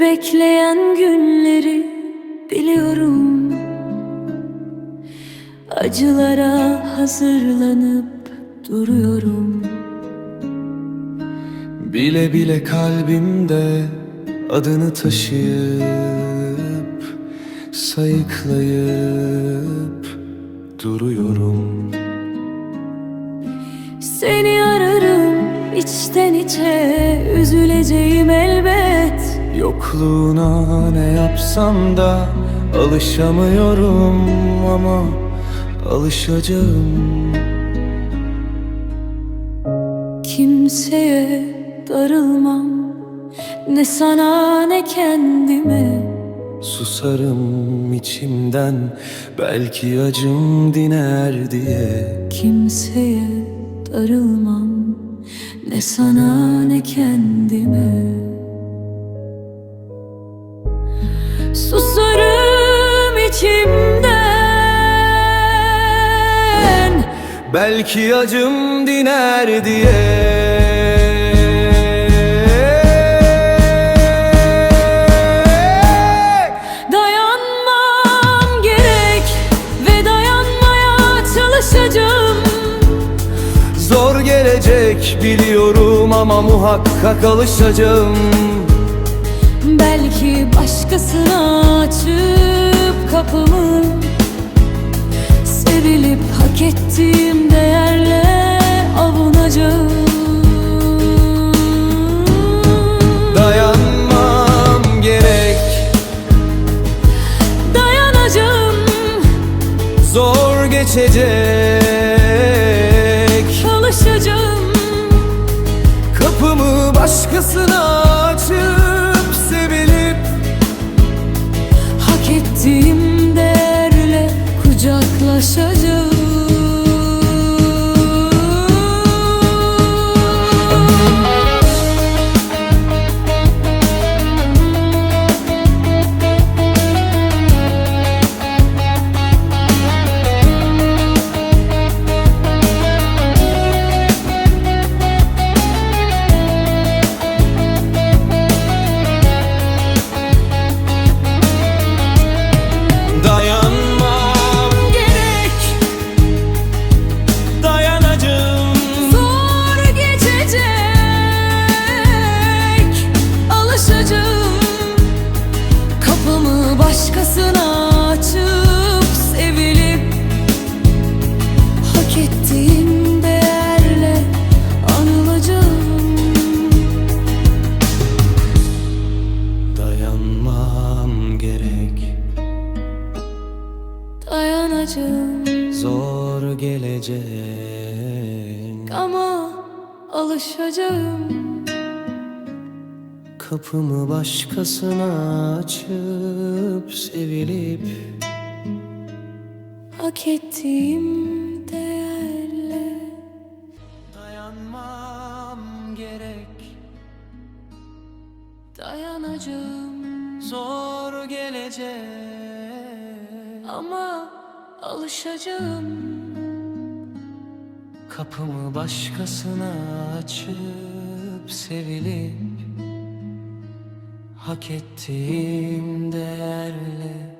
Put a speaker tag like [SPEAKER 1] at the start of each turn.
[SPEAKER 1] bekleyen günleri biliyorum. Acılara hazırlanıp duruyorum.
[SPEAKER 2] Bile bile kalbimde adını taşıyıp Sayıklayıp duruyorum.
[SPEAKER 1] Seni ararım içten içe Üzüleceğim elbet
[SPEAKER 2] Yokluğuna ne yapsam da alışamıyorum ama alışacağım.
[SPEAKER 1] Kimseye darılmam Ne sana ne kendime.
[SPEAKER 2] Susarım içimden belki acım diner diye.
[SPEAKER 1] Kimseye darılmam Ne sana ne kendime Susarım içimden.
[SPEAKER 2] Belki acım diner diye.
[SPEAKER 1] Dayanmam gerek Ve dayanmaya çalışacağım.
[SPEAKER 2] Zor gelecek biliyorum ama muhakkak alışacağım
[SPEAKER 1] Belki başkasına açıp kapımı Sevilip hak ettiğim değerle avunacağım.
[SPEAKER 2] Dayanmam gerek.
[SPEAKER 1] Dayanacağım.
[SPEAKER 2] Zor geçecek.
[SPEAKER 1] Çalışacağım.
[SPEAKER 2] Kapımı başkasına
[SPEAKER 1] kucaklaşacağım
[SPEAKER 2] Dayanmam
[SPEAKER 1] Dayanacağım
[SPEAKER 2] Zor gelecek.
[SPEAKER 1] Ama alışacağım.
[SPEAKER 2] Kapımı başkasına açıp sevilip
[SPEAKER 1] Hak ettiğim değerle
[SPEAKER 2] Dayanmam gerek.
[SPEAKER 1] Dayanacağım.
[SPEAKER 2] Zor gelecek
[SPEAKER 1] Ama alışacağım.
[SPEAKER 2] Kapımı başkasına açıp sevilip Hak ettiğim değerle